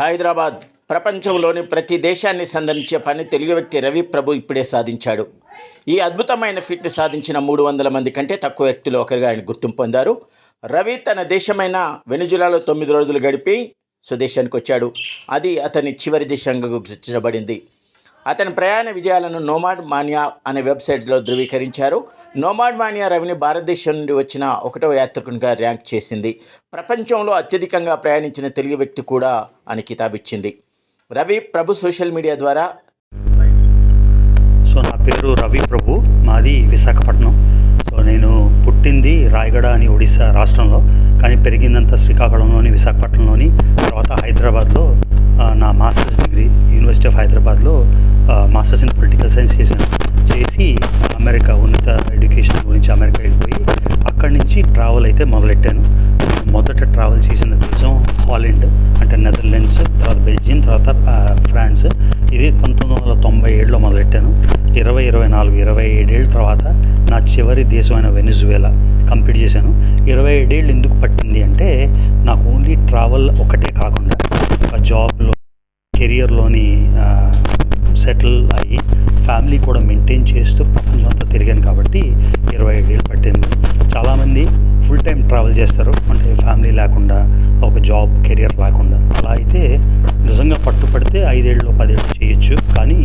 హైదరాబాద్ ప్రపంచంలోని ప్రతి దేశాన్ని సందర్శించే పని తెలుగు వ్యక్తి రవి ప్రభు ఇప్పుడే సాధించాడు. ఈ అద్భుతమైన ఫిట్ని సాధించిన మూడు వందల మంది కంటే తక్కువ వ్యక్తులు ఒకరిగా ఆయన గుర్తింపు పొందారు. రవి తన దేశమైన వెనుజులాలో తొమ్మిది రోజులు గడిపి స్వదేశానికి వచ్చాడు అది అతని చివరి దేశంగా గుర్తించబడింది. అతని ప్రయాణ విజయాలను నోమాడ్ మానియా అనే వెబ్సైట్లో ధృవీకరించారు. నోమాడ్ మానియా రవిని భారతదేశం నుండి వచ్చిన ఒకటవ యాత్రికునిగా ర్యాంక్ చేసింది. ప్రపంచంలో అత్యధికంగా ప్రయాణించిన తెలుగు వ్యక్తి కూడా అని కితాబిచ్చింది. రవి ప్రభు సోషల్ మీడియా ద్వారా సో నా పేరు రవి ప్రభు. మాది విశాఖపట్నం. సో నేను పుట్టింది రాయగడ అని ఒడిశా రాష్ట్రంలో. కానీ పెరిగిందంతా శ్రీకాకుళంలోని విశాఖపట్నంలోని తర్వాత హైదరాబాద్లో నా masters degree. Masters in political science చేశాను చేసి అమెరికా ఉన్నత ఎడ్యుకేషన్ గురించి అమెరికా వెళ్ళిపోయి అక్కడి నుంచి ట్రావెల్ అయితే మొదలెట్టాను. మొదట ట్రావెల్ చేసిన దేశం హాలండ్ అంటే నెదర్లాండ్స్ తర్వాత బెల్జియం తర్వాత ఫ్రాన్స్. ఇది పంతొమ్మిది వందల తొంభై ఏడులో మొదలెట్టాను. ఇరవై ఇరవై నాలుగు ఇరవై ఏడేళ్ళ తర్వాత నా చివరి దేశమైన వెనిజువేలా కంప్లీట్ చేశాను. ఇరవై ఏడేళ్ళు ఎందుకు పట్టింది అంటే నాకు ఓన్లీ ట్రావెల్ ఒకటే కాకుండా ఒక జాబ్లో కెరియర్లోని సెటిల్ అయ్యి ఫ్యామిలీ కూడా మెయింటైన్ చేస్తూ ప్రపంచం అంతా తిరిగాను కాబట్టి ఇరవై ఏళ్ళు పట్టింది. చాలామంది ఫుల్ టైం ట్రావెల్ చేస్తారు. అంటే ఫ్యామిలీ లేకుండా ఒక జాబ్ కెరియర్ లేకుండా. అలా అయితే నిజంగా పట్టుపడితే ఐదేళ్ళు పదేళ్ళు చేయొచ్చు. కానీ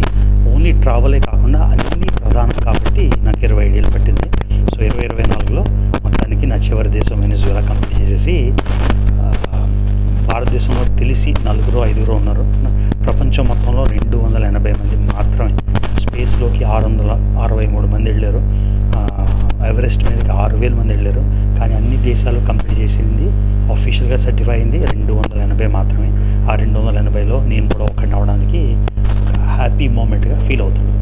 ఓన్లీ ట్రావెలే కాకుండా అన్నీ ప్రధానం కాబట్టి నాకు ఇరవై ఏళ్ళు పట్టింది. సో ఇరవై ఇరవై నాలుగులో మొత్తానికి నా చివరి దేశం వెనిజువేలా కంప్లీట్ చేసేసి భారతదేశంలో తెలిసి నలుగురు ఐదుగురు ఉన్నారు. ప్రపంచం మొత్తంలో రెండు ఆరు వందల అరవై మూడు మంది వెళ్ళారు. ఎవరెస్ట్ మీదకి ఆరు వేల మంది వెళ్ళారు. కానీ అన్ని దేశాలు కంప్లీట్ చేసింది అఫీషియల్గా సర్టిఫై అయింది రెండు వందల ఎనభై మాత్రమే. ఆ రెండు వందల ఎనభైలో నేను కూడా ఒకటి అవడానికి ఒక హ్యాపీ మూమెంట్గా ఫీల్ అవుతాను